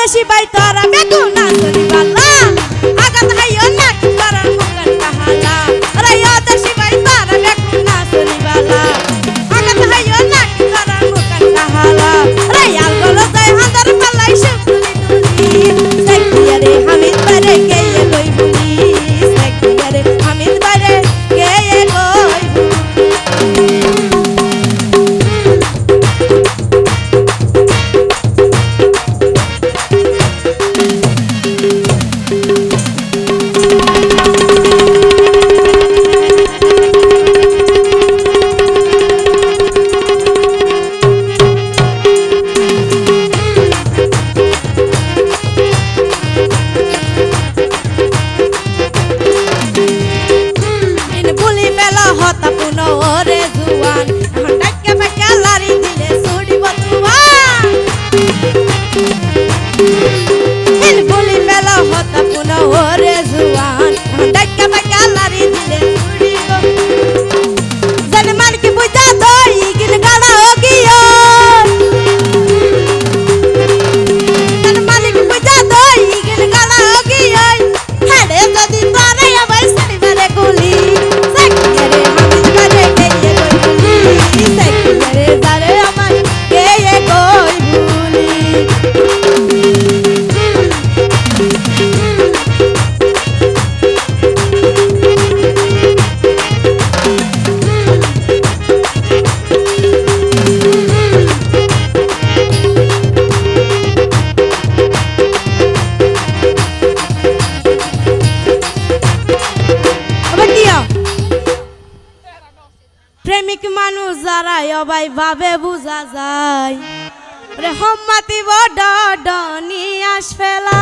দেশি বাই তোরা বেগুন আসলি বাল্লা নেক মানুষ যারা অবাই ভাবে বুঝা যায়। রে হম্মাতি বড় ডনি আস ফেলা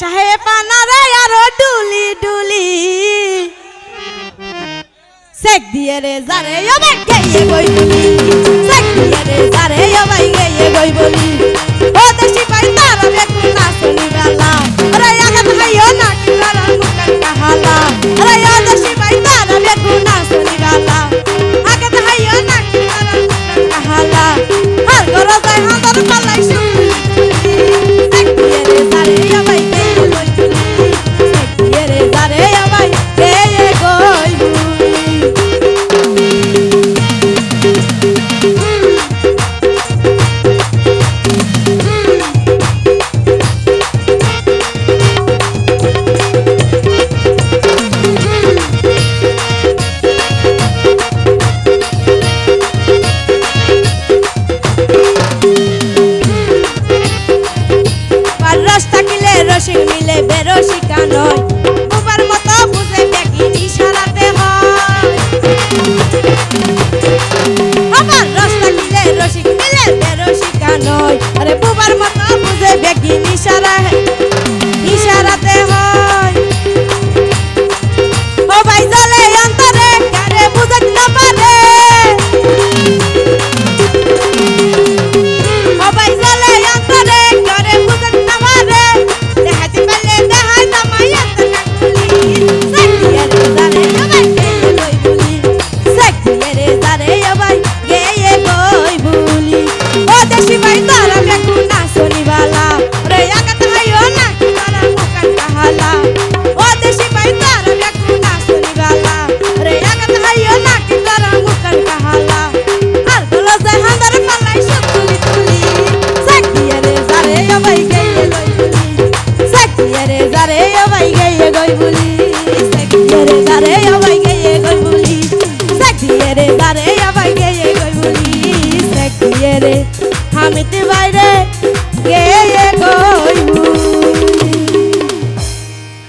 সাহেব আনারে আরও ডুলি ডুলি। সেক দিয়ে রে জারে আমাই গেয়ে বই বলি। সেক দিয়ে রে জারে আমাই গেয়ে বই বলি। ও দেশি রে যারে